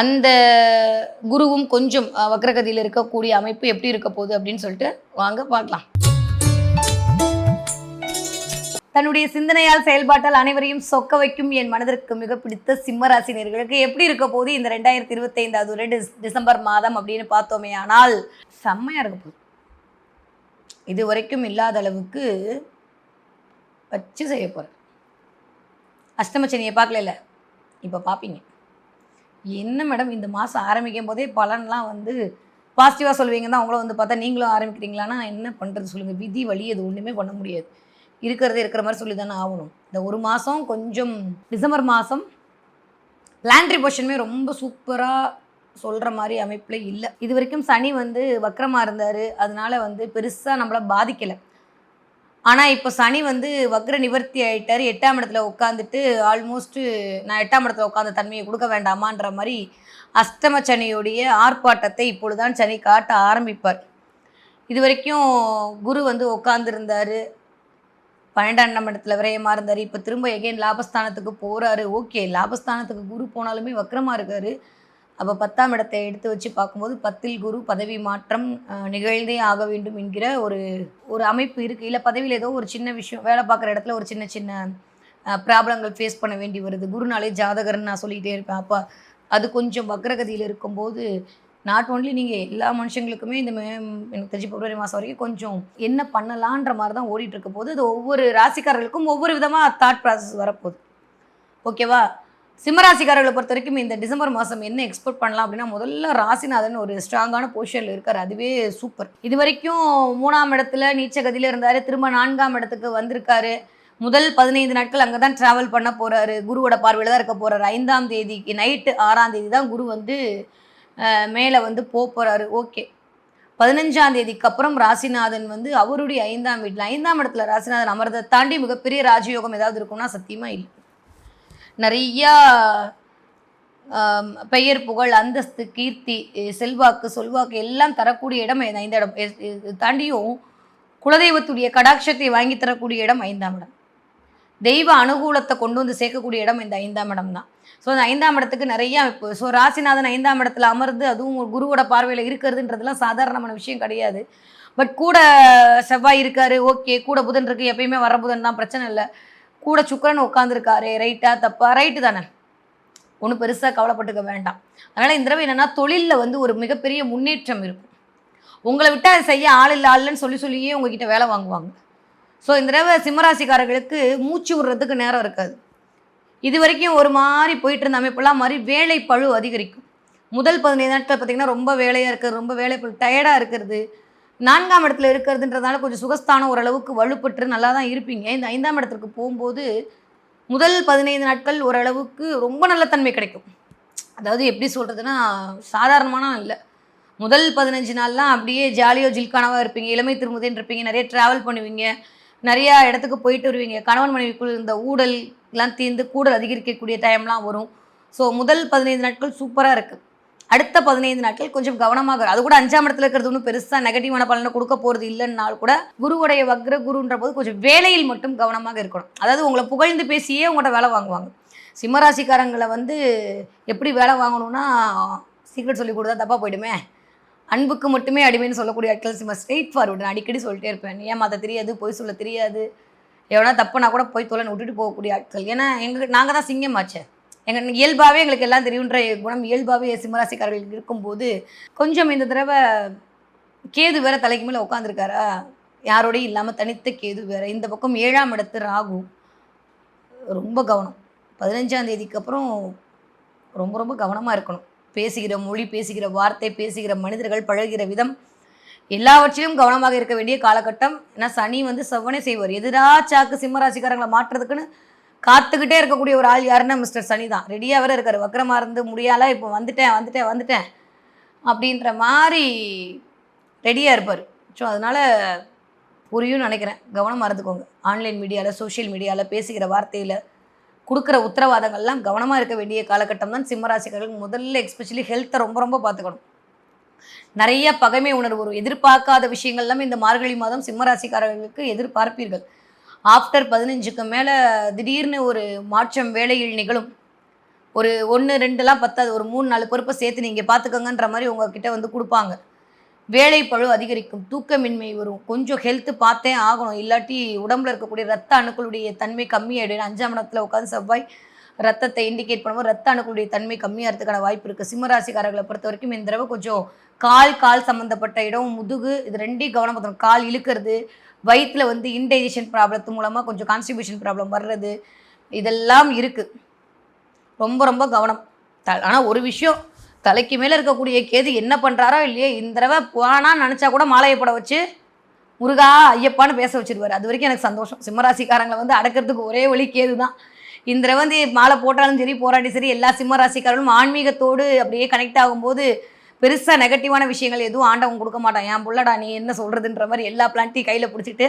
அந்த குருவும் கொஞ்சம் வக்ரகதியில் இருக்கக்கூடிய அமைப்பு எப்படி இருக்க போகுது அப்படின்னு சொல்லிட்டு வாங்க பார்க்கலாம். தன்னுடைய சிந்தனையால் செயல்பாட்டால் அனைவரையும் சொக்க வைக்கும் என் மனதிற்கு மிக பிடித்த சிம்மராசினியர்களுக்கு எப்படி இருக்க போது இந்த ரெண்டாயிரத்தி இருபத்தைந்தாவது ஒரு டிஸ் டிசம்பர் மாதம் அப்படின்னு பார்த்தோமே ஆனால் செம்மையாக இருக்க போகுது. இது வரைக்கும் இல்லாத அளவுக்கு வச்சு செய்ய போகிறேன் அஷ்டமச்சனியை பார்க்கல இப்போ பார்ப்பீங்க என்ன மேடம் இந்த மாதம் ஆரம்பிக்கும் போதே பலன்லாம் வந்து பாசிட்டிவாக சொல்லுவீங்க தான் அவங்கள வந்து பார்த்தா நீங்களும் ஆரம்பிக்கிறீங்களான்னா என்ன பண்ணுறது சொல்லுங்கள் விதி வழி அது ஒன்றுமே பண்ண முடியாது. இருக்கிறது இருக்கிற மாதிரி சொல்லி தானே ஆகணும். இந்த ஒரு மாதம் கொஞ்சம் டிசம்பர் மாதம் பிளான்ட்ரி பொஷனுமே ரொம்ப சூப்பராக சொல்கிற மாதிரி அமைப்பில் இல்லை. இது வரைக்கும் சனி வந்து வக்கரமாக இருந்தார். அதனால வந்து பெருசாக நம்மளை பாதிக்கலை. ஆனால் இப்போ சனி வந்து வக்ர நிவர்த்தி ஆயிட்டார். எட்டாம் இடத்துல உட்காந்துட்டு ஆல்மோஸ்ட்டு நான் எட்டாம் இடத்துல உட்காந்த தன்மையை கொடுக்க வேண்டாமான்ற மாதிரி அஷ்டம சனியுடைய ஆர்ப்பாட்டத்தை இப்பொழுதுதான் சனி காட்ட ஆரம்பிப்பார். இது வரைக்கும் குரு வந்து உட்காந்துருந்தார் பன்னெண்டாம் இடத்துல விரயமாக இருந்தார். இப்போ திரும்ப எகைன் லாபஸ்தானத்துக்கு போகிறாரு ஓகே லாபஸ்தானத்துக்கு குரு போனாலுமே வக்ரமாக இருக்காரு. அப்போ பத்தாம் இடத்தை எடுத்து வச்சு பார்க்கும்போது பத்தில் குரு பதவி மாற்றம் நிகழ்ந்தே ஆக வேண்டும் என்கிற ஒரு ஒரு அமைப்பு இருக்குது இல்லை பதவியில் ஏதோ ஒரு சின்ன விஷயம் வேலை பார்க்குற இடத்துல ஒரு சின்ன சின்ன ப்ராப்ளங்கள் ஃபேஸ் பண்ண வேண்டி வருது. குருநாளே ஜாதகர்னு நான் சொல்லிகிட்டே இருப்பேன். அப்போ அது கொஞ்சம் வக்ரகதியில் இருக்கும்போது நாட் ஓன்லி நீங்கள் எல்லா மனுஷங்களுக்குமே இந்த மே எனக்கு தெரிஞ்சு பிப்ரவரி மாதம் வரைக்கும் கொஞ்சம் என்ன பண்ணலான்ற மாதிரி தான் ஓடிட்டு இருக்க போது அது ஒவ்வொரு ராசிக்காரர்களுக்கும் ஒவ்வொரு விதமாக தாட் ப்ராசஸ் வரப்போகுது. ஓகேவா சிம்மராசிக்காரர்களை பொறுத்த வரைக்கும் இந்த டிசம்பர் மாதம் என்ன எக்ஸ்பெக்ட் பண்ணலாம் அப்படின்னா முதல்ல ராசிநாதன் ஒரு ஸ்ட்ராங்கான பொசிஷனில் இருக்கார். அதுவே சூப்பர் இது வரைக்கும் மூணாம் இடத்துல நீச்சகதியில் இருந்தார். திரும்ப நான்காம் இடத்துக்கு வந்திருக்காரு. முதல் பதினைந்து நாட்கள் அங்கே தான் ட்ராவல் பண்ண போகிறாரு குருவோட பார்வையில் தான் இருக்க போகிறாரு ஐந்தாம் தேதிக்கு நைட்டு ஆறாம் தேதி தான் குரு வந்து மேலே வந்து போக போகிறாரு ஓகே பதினஞ்சாம் தேதிக்கு அப்புறம் ராசிநாதன் வந்து அவருடைய ஐந்தாம் வீட்டில் ஐந்தாம் இடத்துல ராசிநாதன் அமர்றதை தாண்டி மிகப்பெரிய ராஜயோகம் ஏதாவது இருக்கும்னா சத்தியமாக இல்லை. நிறையா பெயர் புகழ் அந்தஸ்து கீர்த்தி செல்வாக்கு சொல்வாக்கு எல்லாம் தரக்கூடிய இடம் இந்த இடம். தாண்டியும் குலதெய்வத்துடைய கடாட்சத்தை வாங்கி தரக்கூடிய இடம் ஐந்தாம் இடம். தெய்வ அனுகூலத்தை கொண்டு வந்து சேர்க்கக்கூடிய இடம் இந்த ஐந்தாம் இடம் தான். ஸோ அந்த ஐந்தாம் இடத்துக்கு நிறையா இப்போ ஸோ ராசிநாதன் ஐந்தாம் இடத்துல அமர்ந்து அதுவும் ஒரு குருவோட பார்வையில் இருக்கிறதுன்றதுலாம் சாதாரணமான விஷயம் கிடையாது. பட் கூட செவ்வாய் இருக்காரு ஓகே கூட புதன் இருக்கு எப்பயுமே வர புதன் தான் பிரச்சனை இல்லை. கூட சுக்கரன் உட்காந்துருக்காரு ரைட்டா தப்பா? ரைட்டு தானே? ஒன்றும் பெருசாக கவலைப்பட்டுக்க வேண்டாம். அதனால் இந்த தடவை என்னென்னா தொழிலில் வந்து ஒரு மிகப்பெரிய முன்னேற்றம் இருக்கும். உங்களை விட்டால் அதை செய்ய ஆள் இல்லை ஆளுன்னு சொல்லி சொல்லியே உங்ககிட்ட வேலை வாங்குவாங்க. ஸோ இந்த தடவை சிம்மராசிக்காரர்களுக்கு மூச்சு விடுறதுக்கு நேரம் இருக்காது. இது வரைக்கும் ஒரு மாதிரி போயிட்டு இருந்த அமைப்பெல்லாம் மாதிரி வேலை பழு அதிகரிக்கும். முதல் பதினைந்து நாட்கள் பார்த்தீங்கன்னா ரொம்ப வேலையாக இருக்கிறது ரொம்ப வேலை பழு டயர்டாக இருக்கிறது. நான்காம் இடத்துல இருக்கிறதுன்றதால கொஞ்சம் சுகஸ்தானம் ஓரளவுக்கு வலுப்பட்டு நல்லா தான் இருப்பீங்க. இந்த ஐந்தாம் இடத்துக்கு போகும்போது முதல் பதினைந்து நாட்கள் ஓரளவுக்கு ரொம்ப நல்ல தன்மை கிடைக்கும். அதாவது எப்படி சொல்கிறதுனா சாதாரணமான இல்லை. முதல் பதினஞ்சு நாள்லாம் அப்படியே ஜாலியோ ஜில்கானவாக இருப்பீங்க இளமை திருமுதேன்னு இருப்பீங்க நிறைய ட்ராவல் பண்ணுவீங்க நிறையா இடத்துக்கு போயிட்டு வருவீங்க கணவன் மனைவிக்குள் இந்த ஊடல் எல்லாம் தீர்ந்து கூடல் அதிகரிக்கக்கூடிய டைம்லாம் வரும். ஸோ முதல் பதினைந்து நாட்கள் சூப்பராக இருக்குது அடுத்த பதினைந்து நாட்கள் கொஞ்சம் கவனமாக அது கூட அஞ்சாம் இடத்துல இருக்கிறது ஒன்றும் பெருசாக நெகட்டிவான பலனை கொடுக்க போகிறது இல்லைன்னாலும் கூட குருவுடைய வக்ர குருன்ற போது கொஞ்சம் வேலையில் மட்டும் கவனமாக இருக்கணும். அதாவது உங்களை புகழ்ந்து பேசியே உங்கள்கிட்ட வேலை வாங்குவாங்க. சிம்மராசிக்காரங்களை வந்து எப்படி வேலை வாங்கணும்னா சீக்ரெட் சொல்லி கொடுத்தா தப்பாக போயிடுமே. அன்புக்கு மட்டுமே அடிமைன்னு சொல்லக்கூடிய ஆட்கள் சிம்ம ஸ்ட்ரெயிட் ஃபார்வர்டு நான் அடிக்கடி சொல்லிட்டே இருப்பேன். ஏமாத்த தெரியாது? பொய் சொல்ல தெரியாது? எவனா தப்புனா கூட போய் தொலைன்னு விட்டுட்டு போகக்கூடிய ஆட்கள் ஏன்னா எங்களுக்கு நாங்கள் தான் சிங்கம் ஆச்சேன் எங்கள் இயல்பாகவே எங்களுக்கு எல்லாம் தெரியுன்ற குணம் இயல்பாகவே சிம்மராசிக்காரர்களுக்கு இருக்கும்போது கொஞ்சம் இந்த தடவை கேது வேற தலைக்கு மேலே உட்காந்துருக்காரா யாரோடையும் இல்லாமல் தனித்த கேது வேற. இந்த பக்கம் ஏழாம் இடத்து ராகு. ரொம்ப கவனம். பதினஞ்சாம் தேதிக்கு அப்புறம் ரொம்ப ரொம்ப கவனமாக இருக்கணும். பேசுகிற மொழி பேசுகிற வார்த்தை பேசுகிற மனிதர்கள் பழகிற விதம் எல்லாவற்றிலும் கவனமாக இருக்க வேண்டிய காலகட்டம். ஏன்னா சனி வந்து செவ்வனே செய்வார். எதிராச்சாக்கு சிம்மராசிக்காரங்களை மாற்றுறதுக்குன்னு காத்துக்கிட்டே இருக்கக்கூடிய ஒரு ஆள் யாருன்னா மிஸ்டர் சனி தான். ரெடியாக வேற இருக்கார். வக்கரமாக இருந்து முடியால இப்போ வந்துட்டேன் வந்துட்டேன் வந்துட்டேன். அப்படின்ற மாதிரி ரெடியாக இருப்பார். ஸோ அதனால் புரியும்னு நினைக்கிறேன். கவனமாக இருந்துக்கோங்க. ஆன்லைன் மீடியாவில் சோஷியல் மீடியாவில் பேசுகிற வார்த்தையில் கொடுக்குற உத்தரவாதங்கள்லாம் கவனமாக இருக்க வேண்டிய காலகட்டம் தான் சிம்மராசிக்காரர்கள் முதல்ல எக்ஸ்பெஷலி ஹெல்த்தை ரொம்ப ரொம்ப பார்த்துக்கணும். நிறைய பகைமை உணர்வு வரும். எதிர்பார்க்காத விஷயங்கள்லாம் இந்த மார்கழி மாதம் சிம்மராசிக்காரர்களுக்கு எதிர்பார்ப்பீர்கள். ஆஃப்டர் பதினஞ்சுக்கு மேலே திடீர்னு ஒரு மாற்றம் வேலையில் நிகழும். ஒரு ஒன்று ரெண்டுலாம் பத்தாது. ஒரு மூணு நாலு பொறுப்பை சேர்த்து நீங்கள் பார்த்துக்கங்கன்ற மாதிரி உங்ககிட்ட வந்து கொடுப்பாங்க. வேலை பழு அதிகரிக்கும். தூக்கமின்மை வரும். கொஞ்சம் ஹெல்த்து பார்த்தே ஆகணும். இல்லாட்டி உடம்புல இருக்கக்கூடிய ரத்த அணுக்களுடைய தன்மை கம்மியாயிடும். அஞ்சாம் இடத்துல உட்காந்து செவ்வாய் ரத்தத்தை இண்டிகேட் பண்ணும்போது ரத்த அணுக்களுடைய தன்மை கம்மியாகிறதுக்கான வாய்ப்பு இருக்குது சிம்மராசிக்காரர்களை பொறுத்த வரைக்கும் இந்த தடவை கொஞ்சம் கால் கால் சம்மந்தப்பட்ட இடம் முதுகு இது ரெண்டையும் கவனம் பார்க்கணும் கால் இழுக்கிறது வயிற்றுல வந்து இன்டைஜஷன் ப்ராப்ளத்து மூலமாக கொஞ்சம் கான்ஸ்டிபியூஷன் ப்ராப்ளம் வர்றது இதெல்லாம் இருக்குது ரொம்ப ரொம்ப கவனம். த ஆனால் ஒரு விஷயம் தலைக்கு மேலே இருக்கக்கூடிய கேது என்ன பண்ணுறாரோ இல்லையோ இந்த தடவை போனான்னு நினச்சா கூட மாலையை போட வச்சு முருகா ஐயப்பான்னு பேச வச்சுருவார். அது வரைக்கும் எனக்கு சந்தோஷம். சிம்மராசிக்காரங்களை வந்து அடக்கிறதுக்கு ஒரே வழி கேது தான் இந்த தடவை வந்து மாலை போட்டாலும் சரி போராட்டி சரி எல்லா சிம்மராசிக்காரர்களும் ஆன்மீகத்தோடு அப்படியே கனெக்ட் ஆகும்போது பெருசாக நெகட்டிவான விஷயங்கள் எதுவும் ஆண்டவன் கொடுக்க மாட்டான். என் புள்ளடா நீ என்ன சொல்கிறதுன்ற மாதிரி எல்லா பிளான்ட்டையும் கையில் பிடிச்சிட்டு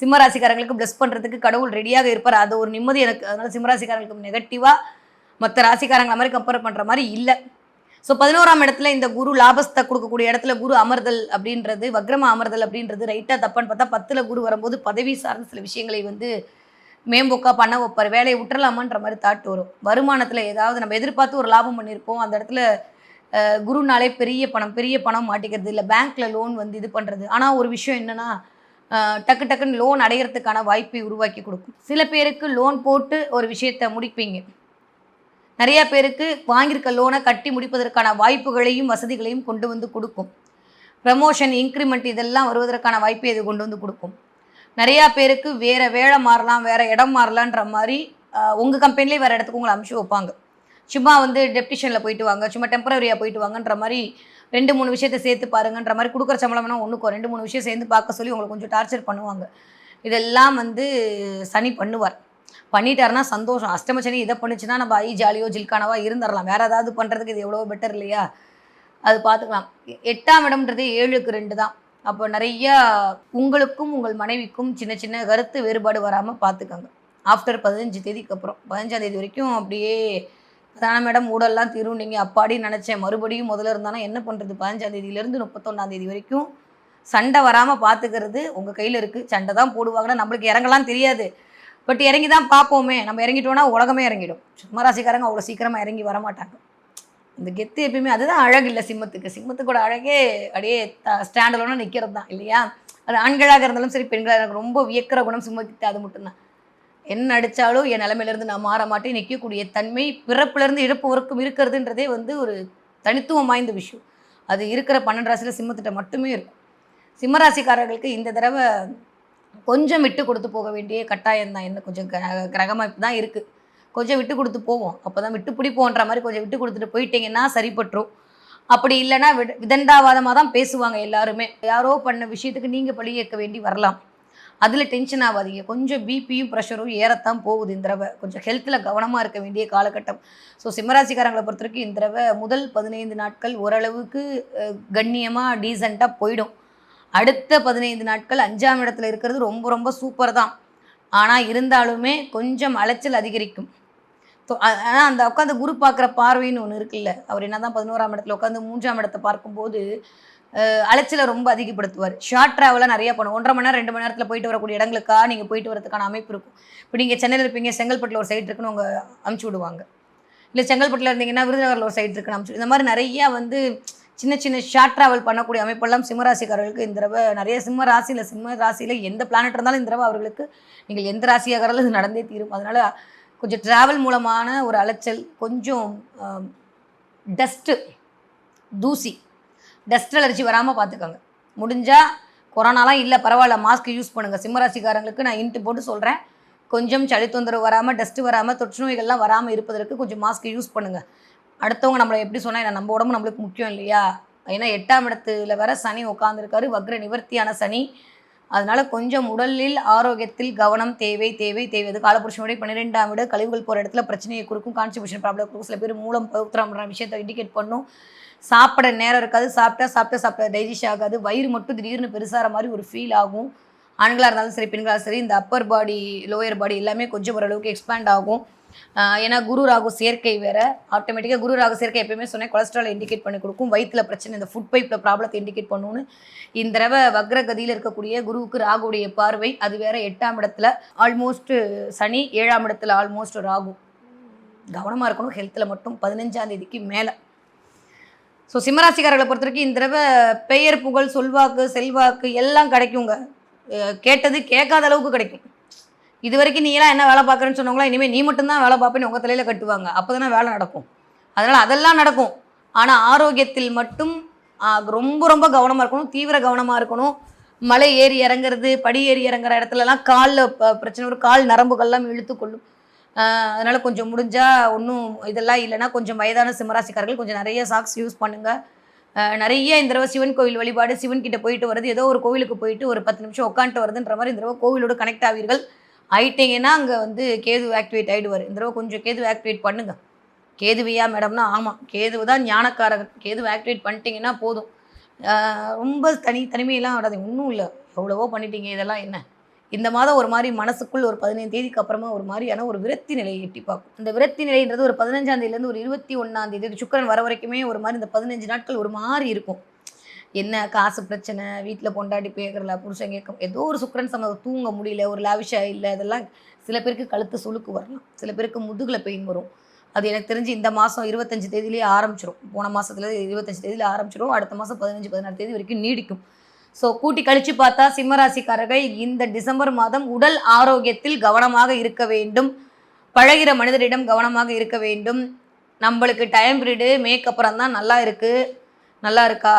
சிம்மராசிக்காரங்களுக்கு ப்ளஸ் பண்ணுறதுக்கு கடவுள் ரெடியாக இருப்பார். அது ஒரு நிம்மதி எனக்கு. அதனால் சிம்மராசிக்காரங்களுக்கு நெகட்டிவாக மற்ற ராசிக்காரங்களை மாதிரி கம்பேர் பண்ணுற மாதிரி இல்லை. ஸோ பதினோராம் இடத்துல இந்த குரு லாபஸ்தை கொடுக்கக்கூடிய இடத்துல குரு அமர்தல் அப்படின்றது வக்ரம அமர்தல் அப்படின்றது ரைட்டாக தப்பான்னு பார்த்தா பத்தில் குரு வரும்போது பதவி சார்ந்த சில விஷயங்களை வந்து மேம்போக்காக பண்ண வைப்பார். வேலையை விட்டுறலாமான்ற மாதிரி தாட் வரும். வருமானத்தில் ஏதாவது நம்ம எதிர்பார்த்து ஒரு லாபம் பண்ணியிருப்போம். அந்த இடத்துல குருனாலே பெரிய பணம் பெரிய பணம் மாட்டிக்கிறது இல்லை. பேங்க்கில் லோன் வந்து இது பண்ணுறது ஆனால் ஒரு விஷயம் என்னென்னா டக்கு டக்குன்னு லோன் அடையிறதுக்கான வாய்ப்பை உருவாக்கி கொடுக்கும். சில பேருக்கு லோன் போட்டு ஒரு விஷயத்தை முடிப்பீங்க. நிறையா பேருக்கு வாங்கியிருக்க லோனை கட்டி முடிப்பதற்கான வாய்ப்புகளையும் வசதிகளையும் கொண்டு வந்து கொடுக்கும். ப்ரமோஷன் இன்க்ரிமெண்ட் இதெல்லாம் வருவதற்கான வாய்ப்பை இது கொண்டு வந்து கொடுக்கும். நிறையா பேருக்கு வேறு வேலை மாறலாம் வேறு இடம் மாறலான்ற மாதிரி உங்கள் கம்பெனிலே வேறு இடத்துக்கு உங்களை அனுப்பிச்சு வைப்பாங்க. சும்மா வந்து டெப்டிஷனில் போயிட்டு வாங்க சும்மா டெம்பரரியாக போயிட்டு வாங்கன்ற மாதிரி ரெண்டு மூணு விஷயத்தை சேர்த்து பாருங்கன்ற மாதிரி கொடுக்குற சம்பளம்னா ஒன்றுக்கும் ரெண்டு மூணு விஷயம் சேர்ந்து பார்க்க சொல்லி உங்களுக்கு கொஞ்சம் டார்ச்சர் பண்ணுவாங்க. இதெல்லாம் வந்து சனி பண்ணுவார். பண்ணிட்டாருன்னா சந்தோஷம். அஷ்டம சனி இதை பண்ணுச்சுன்னா நம்ம ஐ ஜாலியோ ஜில்கானவா இருந்துடலாம் வேறு ஏதாவது பண்ணுறதுக்கு இது எவ்வளோ பெட்டர் இல்லையா? அது பார்த்துக்கலாம். எட்டாம் இடம்ன்றது ஏழுக்கு ரெண்டு தான். அப்போ நிறைய உங்களுக்கும் உங்கள் மனைவிக்கும் சின்ன சின்ன கருத்து வேறுபாடு வராமல் பார்த்துக்கோங்க. ஆஃப்டர் பதினஞ்சு தேதிக்கு அப்புறம். பதினஞ்சாம் தேதி வரைக்கும் அப்படியே தானே மேடம்? ஊடெல்லாம் தீரும். நீங்கள் அப்பாடி நினச்சேன். மறுபடியும் முதல்ல இருந்தானா என்ன பண்ணுறது பதினஞ்சாம் தேதியிலேருந்து முப்பத்தொன்னாம் தேதி வரைக்கும் சண்டை வராமல் பார்த்துக்கிறது உங்கள் கையில் இருக்குது சண்டை தான் போடுவாங்கன்னா நம்மளுக்கு இறங்கலாம் தெரியாது. பட் இறங்கி தான் பார்ப்போமே. நம்ம இறங்கிட்டோம்னா உலகமே இறங்கிடும். சிம்மராசிக்காரங்க அவ்வளோ சீக்கிரமாக இறங்கி வர மாட்டாங்க இந்த கெத்து எப்பயுமே அதுதான் அழகு இல்லை சிம்மத்துக்கு. சிம்மத்துக்கோட அழகே அப்படியே ஸ்டாண்டலோட நிற்கிறது தான் இல்லையா? அது ஆண்களாக இருந்தாலும் சரி பெண்களாக ரொம்ப வியக்கிற குணம் சிம்மத்துக்கு அது மட்டும்தான். என்ன அடித்தாலும் என் நிலமையிலேருந்து நான் மாற மாட்டேன். நிற்கக்கூடிய தன்மை பிறப்புலேருந்து இழப்பு வரைக்கும் இருக்கிறதுன்றதே வந்து ஒரு தனித்துவம் வாய்ந்த விஷயம். அது இருக்கிற பன்னெண்டு ராசியில் சிம்மத்திட்ட மட்டுமே இருக்கும். சிம்மராசிக்காரர்களுக்கு இந்த தடவை கொஞ்சம் விட்டு கொடுத்து போக வேண்டிய கட்டாயம் தான். என்ன கொஞ்சம் கிர- கிரகமா தான் இருக்குது கொஞ்சம் விட்டு கொடுத்து போவோம். அப்போ தான் விட்டு பிடிப்போன்ற மாதிரி கொஞ்சம் விட்டு கொடுத்துட்டு போயிட்டீங்கன்னா சரிப்பட்டுரும். அப்படி இல்லைன்னா விட விதண்டாவாதமாக தான் பேசுவாங்க எல்லாருமே. யாரோ பண்ண விஷயத்துக்கு நீங்கள் பழி வேண்டி வரலாம். அதில் டென்ஷன் ஆகாதீங்க கொஞ்சம் பிபியும் ப்ரெஷரும் ஏறத்தான் போகுது இந்த தடவை கொஞ்சம் ஹெல்த்தில் கவனமாக இருக்க வேண்டிய காலகட்டம். ஸோ சிம்மராசிக்காரங்களை பொறுத்த வரைக்கும் இந்த தடவை முதல் பதினைந்து நாட்கள் ஓரளவுக்கு கண்ணியமாக டீசெண்டாக போயிடும். அடுத்த பதினைந்து நாட்கள் அஞ்சாம் இடத்துல இருக்கிறது ரொம்ப ரொம்ப சூப்பர் தான். ஆனால் இருந்தாலுமே கொஞ்சம் அலைச்சல் அதிகரிக்கும். ஆனால் அந்த உட்காந்து குரு பார்க்குற பார்வைன்னு ஒன்று இருக்குல்ல. அவர் என்ன தான் பதினோராம் இடத்துல உட்காந்து மூன்றாம் இடத்தை பார்க்கும்போது அலைச்சலை ரொம்ப அதிகப்படுத்துவார். ஷார்ட் ட்ராவலாக நிறைய பண்ணும் ஒன்றரை மணி நேரம் ரெண்டு மணி நேரத்தில் போயிட்டு வரக்கூடிய இடங்களுக்காக நீங்கள் போயிட்டு வரதுக்கான அமைப்பு இருக்கும். இப்போ நீங்கள் சென்னையில் இருப்பீங்க செங்கல்பட்டில் ஒரு சைட் இருக்குன்னு அவங்க அமுச்சு விடுவாங்க. இல்லை செங்கல்பட்டில் இருந்தீங்கன்னா விருதுநகரில் ஒரு சைட் இருக்குன்னு அமுச்சு இந்த மாதிரி நிறையா வந்து சின்ன சின்ன ஷார்ட் ட்ராவல் பண்ணக்கூடிய அமைப்பெல்லாம் சிம்மராசிக்காரர்களுக்கு இந்த தடவை நிறைய சிம்ம ராசியில் சிம்ம ராசியில் எந்த பிளானட் இருந்தாலும் இந்த தடவை அவர்களுக்கு நீங்கள் எந்த ராசியாகிறாலும் இது நடந்தே தீரும். அதனால் கொஞ்சம் ட்ராவல் மூலமான ஒரு அலைச்சல் கொஞ்சம் டஸ்ட்டு தூசி டஸ்ட் அலர்ஜி வராமல் பார்த்துக்கோங்க. முடிஞ்சால் கொரோனாலாம் இல்லை பரவாயில்ல மாஸ்க் யூஸ் பண்ணுங்கள் சிம்மராசிக்காரங்களுக்கு நான் இன்ட்டு போட்டு சொல்கிறேன் கொஞ்சம் சளி தொந்தரவு வராமல் டஸ்ட்டு வராமல் தொற்று நோய்கள்லாம் வராமல் இருப்பதற்கு கொஞ்சம் மாஸ்க் யூஸ் பண்ணுங்கள் அடுத்தவங்க நம்மளை எப்படி சொன்னால் நம்ம உடம்பு நம்மளுக்கு முக்கியம் இல்லையா? ஏன்னா எட்டாம் இடத்துல வர சனி உட்காந்துருக்காரு வக்ர நிவர்த்தியான சனி. அதனால் கொஞ்சம் உடலில் ஆரோக்கியத்தில் கவனம் தேவை தேவை தேவை. அது காலபுருஷனுடைய பன்னிரெண்டாம் விட. கழிவுகள் போகிற இடத்துல பிரச்சனையை கொடுக்கும் கான்ஸ்டிபியூஷன் ப்ராப்ளம் கொடுக்கும் சில பேர் மூலம் பௌத்திரம் விஷயத்தை இண்டிகேட் பண்ணும். சாப்பிட நேரம் இருக்காது. சாப்பிட்டா சாப்பிட்டா சாப்பிட்டா டைஜஸ்ட் ஆகாது. வயிறு மட்டும் திடீர்னு பெருசாகிற மாதிரி ஒரு ஃபீல் ஆகும். ஆண்களாக இருந்தாலும் சரி பெண்களாக சரி இந்த அப்பர் பாடி லோயர் பாடி எல்லாமே கொஞ்சம் ஓரளவுக்கு எக்ஸ்பேண்ட் ஆகும். ஏன்னா குரு ராகு சேர்க்கை வேற. ஆட்டோமேட்டிக்காக குரு ராகு சேர்க்கை எப்பயுமே சொன்னேன் கொலஸ்ட்ரால் இண்டிகேட் பண்ணி கொடுக்கும். வயிற்றுல பிரச்சனை இந்த ஃபுட் பைப்பில் ப்ராப்ளத்தை இண்டிகேட் பண்ணுன்னு இந்த தடவை வக்ரகதியில் இருக்கக்கூடிய குருவுக்கு ராகுடைய பார்வை அது வேற எட்டாம் இடத்துல ஆல்மோஸ்ட் சனி ஏழாம் இடத்துல ஆல்மோஸ்ட் ராகு. கவனமாக இருக்கணும் ஹெல்த்தில் மட்டும் பதினஞ்சாம் தேதிக்கு மேலே. ஸோ சிம்மராசிக்காரர்களை பொறுத்த வரைக்கும் இந்த தடவை பெயர் புகழ் சொல்வாக்கு செல்வாக்கு எல்லாம் கிடைக்குங்க. கேட்டது கேட்காத அளவுக்கு கிடைக்கும். இது வரைக்கும் நீ எல்லாம் என்ன வேலை பார்க்குறேன்னு சொன்னவங்களா இனிமேல் நீ மட்டும்தான் வேலை பார்ப்பேன்னு உங்கள் தலையில் கட்டுவாங்க. அப்போ தானே வேலை நடக்கும். அதனால் அதெல்லாம் நடக்கும். ஆனால் ஆரோக்கியத்தில் மட்டும் ரொம்ப ரொம்ப கவனமாக இருக்கணும். தீவிர கவனமாக இருக்கணும். மலை ஏறி இறங்குறது படி ஏறி இறங்குற இடத்துலலாம் காலில் பிரச்சனை ஒரு கால் நரம்புகள்லாம் இழுத்துக்கொள்ளும். கொள்ளும் அதனால் கொஞ்சம் முடிஞ்சால் ஒன்றும் இதெல்லாம் இல்லைன்னா கொஞ்சம் வயதான சிம்மராசிக்காரர்கள் கொஞ்சம் நிறைய சாக்ஸ் யூஸ் பண்ணுங்கள் நிறைய இந்த தடவை சிவன் கோவில் வழிபாடு சிவன் கிட்ட போயிட்டு வருது ஏதோ ஒரு கோவிலுக்கு போயிட்டு ஒரு பத்து நிமிஷம் உட்காந்துட்டு வருதுன்ற மாதிரி இந்த தடவை கோவிலோட கனெக்ட் ஆவீர்கள். ஆயிட்டீங்கன்னா அங்கே வந்து கேது ஆக்டிவேட் ஆகிடுவார் இந்த தடவை கொஞ்சம் கேது ஆக்டிவேட் பண்ணுங்கள் கேதுவியா மேடம்னா ஆமாம் கேது தான் ஞானக்காரகன் கேது ஆக்டிவேட் பண்ணிட்டீங்கன்னா போதும். ரொம்ப தனி தனிமையெல்லாம் வராது ஒன்றும் இல்லை. எவ்வளவோ பண்ணிட்டீங்க இதெல்லாம் என்ன? இந்த மாதம் ஒரு மாதிரி மனசுக்குள் ஒரு பதினைந்து தேதிக்கு அப்புறமா ஒரு மாதிரியான ஒரு விரக்தி நிலையை எட்டி பார்க்கும். இந்த விரக்தி நிலைன்றது ஒரு பதினஞ்சாம் தேதியிலேருந்து ஒரு இருபத்தி ஒன்றாம் தேதி சுக்கரன் வர வரைக்குமே ஒரு மாதிரி இந்த பதினஞ்சு நாட்கள் ஒரு மாதிரி இருக்கும். என்ன காசு பிரச்சனை வீட்டில் பொண்டாட்டி பேக்கிறல புருஷன் கேட்கும் ஏதோ ஒரு சுக்கரன் சம்மந்தம் தூங்க முடியல ஒரு லாவிஷா இல்லை இதெல்லாம் சில பேருக்கு கழுத்து சுழுக்கு வரலாம். சில பேருக்கு முதுகில் பெயின் வரும். அது எனக்கு தெரிஞ்சு இந்த மாதம் இருபத்தஞ்சு தேதியிலே ஆரம்பிச்சிடும் போன மாதத்துல இருபத்தஞ்சு தேதியில் ஆரம்பிச்சிடும் அடுத்த மாதம் பதினஞ்சு பதினாறு தேதி வரைக்கும் நீடிக்கும். ஸோ கூட்டி கழிச்சு பார்த்தா சிம்மராசிக்காரர்கள் இந்த டிசம்பர் மாதம் உடல் ஆரோக்கியத்தில் கவனமாக இருக்க வேண்டும். பழகிற மனிதரிடம் கவனமாக இருக்க வேண்டும். நம்மளுக்கு டைம் பீரியடு மேக்கப்புறம் தான் நல்லா இருக்குது நல்லா இருக்கா?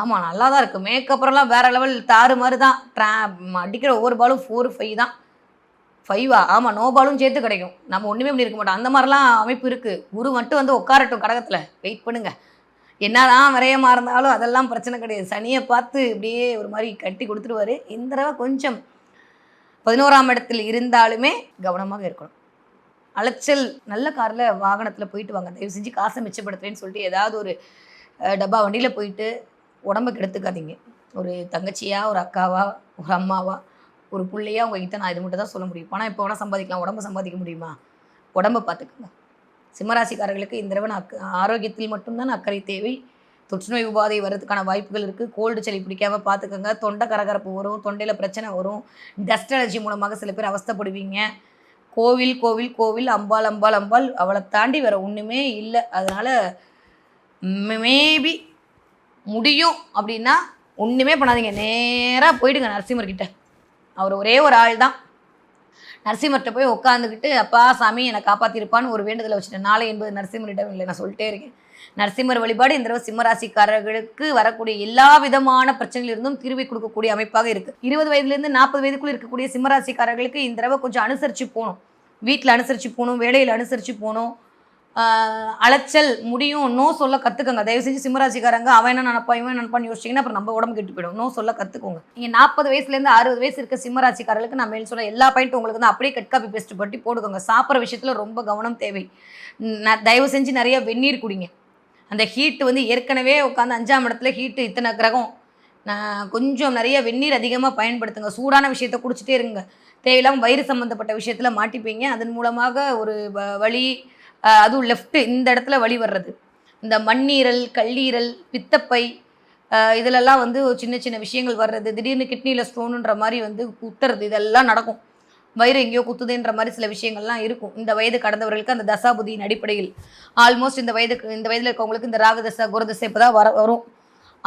ஆமாம் நல்லா தான் இருக்குது மேக்கப்புறம்லாம் வேறு லெவல் தாறு மாதிரி தான். ட்ரா அடிக்கிற ஒவ்வொரு பாலும் ஃபோர் ஃபைவ் தான். ஃபைவா ஆமாம் நோ பாலும் சேர்த்து கிடைக்கும். நம்ம ஒன்றுமே பண்ணி இருக்க மாட்டோம். அந்த மாதிரிலாம் அமைப்பு இருக்குது குரு மட்டும் வந்து உட்காரட்டும் கடகத்தில். வெயிட் பண்ணுங்கள் என்னதான் விரயமாக இருந்தாலும் அதெல்லாம் பிரச்சனை கிடையாது. சனியை பார்த்து இப்படியே ஒரு மாதிரி கட்டி கொடுத்துருவாரு இந்த தடவை கொஞ்சம் பதினோராம் இடத்தில் இருந்தாலுமே கவனமாக இருக்கணும். அலைச்சல் நல்ல காரில் வாகனத்தில் போயிட்டு வாங்க. தயவு செஞ்சு காசை மிச்சப்படுத்துறேன்னு சொல்லிட்டு ஏதாவது ஒரு டப்பா வண்டியில் போயிட்டு உடம்ப கெடுத்துக்காதீங்க. ஒரு தங்கச்சியா ஒரு அக்காவா ஒரு அம்மாவா ஒரு பிள்ளையா உங்ககிட்ட நான் இது மட்டும் தான் சொல்ல முடியும். பணம் இப்போ வேணால் சம்பாதிக்கலாம். உடம்பு சம்பாதிக்க முடியுமா? உடம்பை பார்த்துக்கோங்க சிம்மராசிக்காரர்களுக்கு இந்த தடவை அக் ஆரோக்கியத்தில் மட்டும்தான் அக்கறை தேவை. தொற்றுநோய் உபாதை வர்றதுக்கான வாய்ப்புகள் இருக்குது கோல்டு சளி பிடிக்காம பார்த்துக்கோங்க தொண்டை கரகரப்பு வரும். தொண்டையில் பிரச்சனை வரும். டஸ்ட் அலர்ஜி மூலமாக சில பேர் அவஸ்தைப்படுவீங்க. கோவில் கோவில் கோவில் அம்பாள் அம்பாள் அம்பாள். அவளை தாண்டி வேறு ஒன்றுமே இல்லை. அதனால் மேபி முடியும் அப்படின்னா ஒன்றுமே பண்ணாதீங்க. நேராக போயிடுங்க நரசிம்மர்கிட்ட. அவர் ஒரே ஒரு ஆள் தான் நரசிம்மர்கிட்ட போய் உட்காந்துக்கிட்டு அப்பா சாமி என்னை காப்பாற்றிருப்பான்னு ஒரு வேண்டுதலை வச்சுட்டேன். நாளை என்பது நரசிம்மரிடம் இல்லை. நான் சொல்லிட்டே இருக்கேன். நரசிம்மர் வழிபாடு இந்த தடவை சிம்மராசிக்காரர்களுக்கு வரக்கூடிய எல்லா விதமான பிரச்சனையிலிருந்தும் தீர்வை கொடுக்கக்கூடிய அமைப்பாக இருக்கு. இருபது வயதுலேருந்து நாற்பது வயதுக்குள்ள இருக்கக்கூடிய சிம்மராசிக்காரர்களுக்கு இந்த தடவை கொஞ்சம் அனுசரித்து போகணும். வீட்டில் அனுசரித்து போகணும் வேலையில் அனுசரித்து போகணும். அலைச்சல் முடியும் நோ சொல்ல கற்றுக்கோங்க தயவு செஞ்சு சிம்மராசிக்காரங்க அவன் என்ன நினப்பா இவன் நினப்பான்னு யோசிச்சிங்கன்னா அப்புறம் நம்ம உடம்பு கெட்டு போயிடும். நோ சொல்ல கற்றுக்கோங்க நீங்கள் நாற்பது வயசுலேருந்து அறுபது வயசு இருக்க சிம்மராசிக்காரர்களுக்கு நான் மேல் சொல்ல எல்லா பாயிண்ட்டும் உங்களுக்கு வந்து அப்படியே கட் காப்பி பேஸ்ட் பட்டி போட்டுக்கோங்க சாப்பிட்ற விஷயத்தில் ரொம்ப கவனம் தேவை. ந- தயவு செஞ்சு நிறைய வெந்நீர் குடிங்க. அந்த ஹீட்டு வந்து ஏற்கனவே உட்காந்து அஞ்சாம் இடத்துல ஹீட்டு இத்தனை கிரகம். நான் கொஞ்சம் நிறைய வெந்நீர் அதிகமாக பயன்படுத்துங்க. சூடான விஷயத்த குடிச்சிட்டே இருங்க. தேவையில்லாமல் வயிறு சம்மந்தப்பட்ட விஷயத்தில் மாட்டிப்பீங்க. அதன் மூலமாக ஒரு வ- வலி அதுவும் லெஃப்ட்டு இந்த இடத்துல வழி வர்றது. இந்த மண்ணீரல் கல்லீரல் பித்தப்பை இதிலெல்லாம் வந்து ஒரு சின்ன சின்ன விஷயங்கள் வர்றது. திடீர்னு கிட்னியில் ஸ்டோனுன்ற மாதிரி வந்து குத்துறது. இதெல்லாம் நடக்கும். வயிறு எங்கேயோ குத்துதுன்ற மாதிரி சில விஷயங்கள்லாம் இருக்கும். இந்த வயது கடந்தவர்களுக்கு அந்த தசாபுதியின் அடிப்படையில். ஆல்மோஸ்ட் இந்த வயதுக்கு இந்த வயதில் இருக்கவங்களுக்கு இந்த ராகதசை குருதசை இப்போ தான் வர வரும்.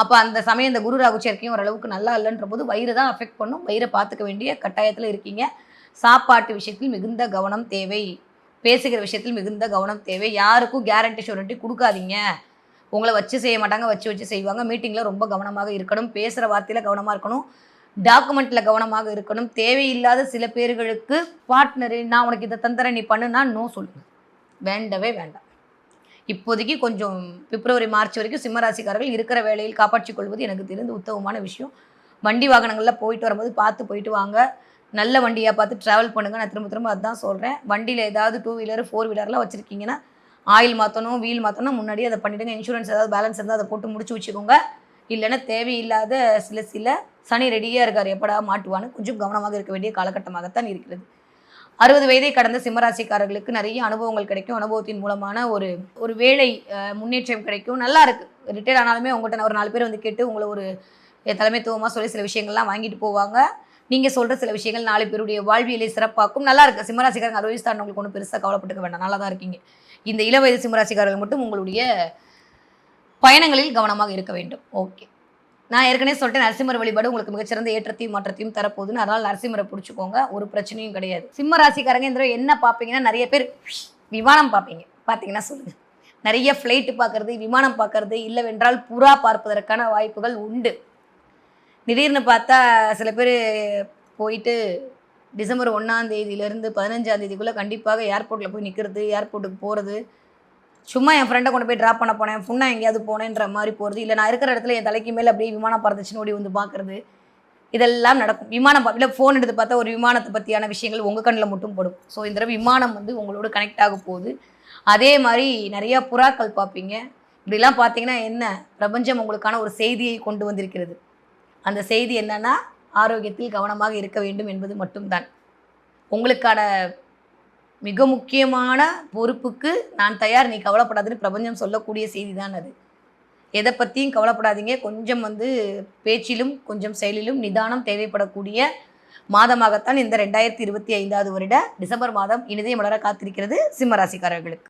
அப்போ அந்த சமயம் இந்த குரு ராகு சேர்க்கையும் ஓரளவுக்கு நல்லா இல்லைன்ற போது வயிறு தான் அஃபெக்ட் பண்ணும். வயிறை பார்த்துக்க வேண்டிய கட்டாயத்தில் இருக்கீங்க. சாப்பாட்டு விஷயத்தில் மிகுந்த கவனம் தேவை. பேசுகிற விஷயத்தில் மிகுந்த கவனம் தேவை. யாருக்கும் கேரண்டி ஷூரண்டி கொடுக்காதீங்க. உங்களை வச்சு செய்ய மாட்டாங்க வச்சு வச்சு செய்வாங்க. மீட்டிங்கில் ரொம்ப கவனமாக இருக்கணும். பேசுகிற வார்த்தையில் கவனமாக இருக்கணும். டாக்குமெண்ட்டில் கவனமாக இருக்கணும். தேவையில்லாத சில பேர்களுக்கு பார்ட்னரு நான் உனக்கு இதை தந்துறேன். நீ பண்ணுனா நோ சொல்லுங்க. வேண்டவே வேண்டாம். இப்போதைக்கு கொஞ்சம் பிப்ரவரி மார்ச் வரைக்கும் சிம்மராசிக்காரர்கள் இருக்கிற வேலையில் காப்பாற்றிக் கொள்வது எனக்கு தெரிந்து உத்தமமான விஷயம். வண்டி வாகனங்களில் போயிட்டு வரும்போது பார்த்து போயிட்டு வாங்க. நல்ல வண்டியாக பார்த்து ட்ராவல் பண்ணுங்கள் நான் திரும்ப திரும்ப அதுதான் சொல்கிறேன் வண்டியில் ஏதாவது டூ வீலர் ஃபோர் வீலர்லாம் வச்சுருக்கீங்கன்னா ஆயில் மாற்றணும் வீல் மாற்றணும் முன்னாடியே அதை பண்ணிவிடுங்க இன்சூரன்ஸ் ஏதாவது பேலன்ஸ் இருந்தால் அதை போட்டு முடிச்சு வச்சுக்கோங்க. இல்லைன்னா தேவையில்லாத சில சில சனி ரெடியாக இருக்கார். எப்படா மாட்டுவான்னு கொஞ்சம் கவனமாக இருக்க வேண்டிய காலகட்டமாகத்தான் இருக்கிறது. அறுபது வயதை கடந்த சிம்மராசிக்காரர்களுக்கு நிறைய அனுபவங்கள் கிடைக்கும். அனுபவத்தின் மூலமான ஒரு ஒரு வேலை முன்னேற்றம் கிடைக்கும். நல்லா இருக்குது ரிட்டையர் ஆனாலுமே உங்கள்கிட்ட ஒரு நாலு பேர் வந்து கேட்டு உங்களை ஒரு தலைமைத்துவமாக சொல்லி சில விஷயங்கள்லாம் வாங்கிட்டு போவாங்க. நீங்கள் சொல்கிற சில விஷயங்கள் நாலு பேருடைய வாழ்வியலை சிறப்பாக்கும். நல்லா இருக்கு. சிம்மராசிக்காரங்க அறுபது வயசு உங்களுக்கு ஒன்றும் பெருசாக கவலைப்பட்டுக்க வேண்டாம். நல்லா தான் இருக்கீங்க. இந்த இளவயது சிம்மராசிக்காரர்கள் மட்டும் உங்களுடைய பயணங்களில் கவனமாக இருக்க வேண்டும். ஓகே. நான் ஏற்கனவே சொல்லிட்டேன் நரசிம்மர் வழிபாடு உங்களுக்கு மிகச்சிறந்த ஏற்றத்தையும் மாற்றத்தையும் தரப்போகுதுன்னு. அதனால் நரசிம்மரை பிடிச்சிக்கோங்க. ஒரு பிரச்சனையும் கிடையாது. சிம்ம ராசிக்காரங்க இந்த என்ன பார்ப்பீங்கன்னா நிறைய பேர் விமானம் பார்ப்பீங்க. பார்த்தீங்கன்னா சொல்லுங்கள் நிறைய ஃப்ளைட்டு பார்க்கறது விமானம் பார்க்கறது இல்லைவென்றால் புறா பார்ப்பதற்கான வாய்ப்புகள் உண்டு. திடீர்னு பார்த்தா சில பேர் போயிட்டு டிசம்பர் ஒன்றாம் தேதியிலேருந்து பதினஞ்சாம் தேதிக்குள்ளே கண்டிப்பாக ஏர்போர்ட்டில் போய் நிற்கிறது ஏர்போர்ட்டுக்கு போகிறது சும்மா என் ஃப்ரெண்டை கொண்டு போய் ட்ராப் பண்ண போனேன். ஃபுன்னா எங்கேயாவது போனேன்ற மாதிரி போகிறது இல்லை நான் இருக்கிற இடத்துல என் தலைக்கு மேலே அப்படியே விமானம் பறந்துச்சுன்னு ஓடி வந்து பார்க்குறது இதெல்லாம் நடக்கும். விமானம் இல்லை ஃபோன் எடுத்து பார்த்தா ஒரு விமானத்தை பற்றியான விஷயங்கள் உங்கள் கண்ணில் மட்டும் படும். ஸோ இந்த தடவை விமானம் வந்து உங்களோட கனெக்ட் ஆக போகுது. அதே மாதிரி நிறையா புறாக்கள் பார்ப்பீங்க. இப்படிலாம் பார்த்தீங்கன்னா என்ன? பிரபஞ்சம் உங்களுக்கான ஒரு செய்தியை கொண்டு வந்திருக்கிறது. அந்த செய்தி என்னன்னா ஆரோக்கியத்தில் கவனமாக இருக்க வேண்டும் என்பது மட்டும்தான். உங்களுக்கான மிக முக்கியமான பொறுப்புக்கு நான் தயார். நீ கவலைப்படாதுன்னு பிரபஞ்சம் சொல்லக்கூடிய செய்தி தான் அது. எதை பற்றியும் கவலைப்படாதீங்க. கொஞ்சம் வந்து பேச்சிலும் கொஞ்சம் செயலிலும் நிதானம் தேவைப்படக்கூடிய மாதமாகத்தான் இந்த ரெண்டாயிரத்தி இருபத்தி ஐந்தாவது வருட டிசம்பர் மாதம் இனிதே மலர காத்திருக்கிறது சிம்மராசிக்காரர்களுக்கு